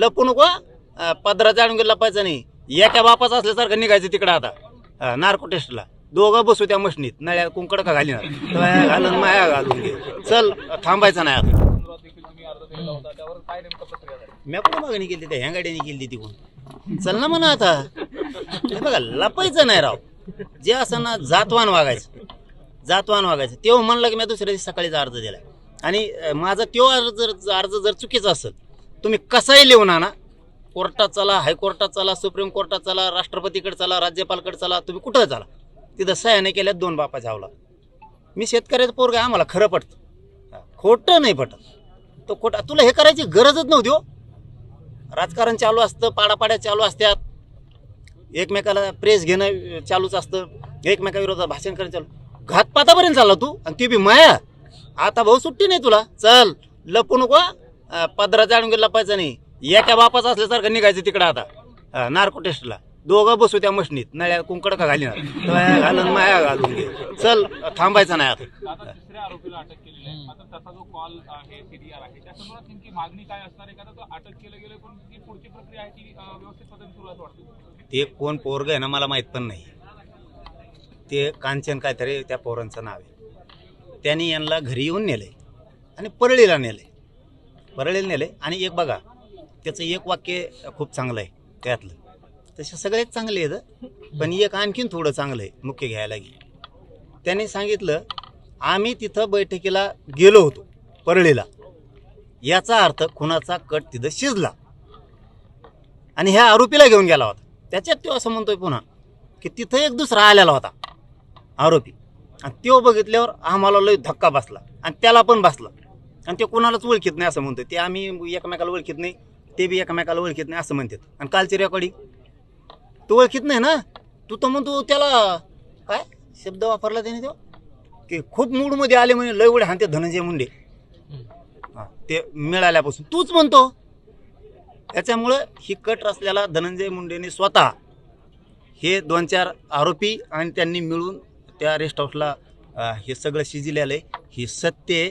लपू नको पदरा जाणून आणून लपायचं नाही. एका बापाचं असल्यासारखं निघायचं तिकडं आता नार्को टेस्टला. दोघं बसू त्या मशनीत नळ्या कुंकड का घालीना? घालून माया घालून घे. चल थांबायचं नाही आता. मी कुठं मागणी केली त्या ह्या गाड्याने केली तिकडून चल ना म्हणा आता. बघा लपायचं नाही राव. जे असं ना जातवान वागायचं. जातवान वागायचं. तेव्हा म्हणलं की मी दुसऱ्या दिवशी सकाळीचा अर्ज दिला आणि माझा तो अर्ज जर अर्ज जर चुकीचा असेल तुम्ही कसाही लिहून आणा. कोर्टात चला हायकोर्टात चला सुप्रीम कोर्टात चला राष्ट्रपतीकडे चला राज्यपालकडे चला तुम्ही कुठं चला. तिथं सह्याने केल्यात दोन बापा झावला मी शेतकऱ्याचं पोरगा आम्हाला खरं पटतं. खोटं नाही पटत. तो खोटा तुला हे करायची गरजच नव्हती हो. राजकारण चालू असतं पाडापाड्या चालू असतात. एकमेकाला प्रेस घेणं चालूच असतं. एकमेकाविरोधात भाषण करणं चालू. घातपातापर्यंत चालला तू आणि ती बी माया. आता भाऊ सुट्टी नाही तुला. चल लपू नको अं, पदराचा आणून लपायचं नाही. एका बापाचं असल्यासारखं निघायचं तिकडं आता. नार्को टेस्टला दोघं बसू त्या मशनीत. नळ्या कुंकड का तळ्या घालून माया घालून घे. चल थांबायचं नाही आता. तो गेलं कोण पोरग आहे ना मला माहीत पण नाही. ते कांचन काहीतरी त्या पोरांचं नाव आहे. त्यांनी यांना घरी येऊन नेलंय आणि परळीला नेलंय. परळीला नेलं. आणि एक बघा त्याचं एक वाक्य खूप चांगलं आहे त्यातलं. तसे सगळेच चांगले आहेत पण एक आणखीन थोडं चांगलं आहे मुख्य घ्यायला गे त्याने सांगितलं आम्ही तिथं बैठकीला गेलो होतो परळीला. याचा अर्थ खुनाचा कट तिथं शिजला. आणि ह्या आरोपीला घेऊन गेला होता. त्याच्यात तो असं म्हणतोय पुन्हा की तिथं एक दुसरा आलेला होता आरोपी. आणि तो बघितल्यावर आम्हाला लय धक्का बसला. आणि त्याला पण बसला. आणि ते कोणालाच ओळखीत नाही असं म्हणतोय. ते आम्ही एकमेकाला ओळखीत नाही ते बी एकमेकाला ओळखीत नाही असं म्हणतात. आणि कालची रेकॉर्डिंग तू ओळखीत नाही ना? तू तर म्हणतो त्याला काय शब्द वापरला त्याने तो? की खूप मूडमध्ये आले म्हणे लय उडे हानते धनंजय मुंडे. हां ते मिळाल्यापासून. तूच म्हणतो. त्याच्यामुळं ही कट असलेला धनंजय मुंडेने स्वतः हे दोन चार आरोपी आणि त्यांनी मिळून त्या रेस्ट हाऊसला हे सगळं शिजिलेलं आहे. हे सत्य आहे.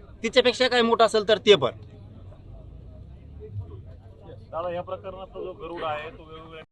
तिच्यापेक्षा काय मोठं असेल तर ते पण. दादा या प्रकरणाचा जो गरुड आहे तो वेगवेगळ्या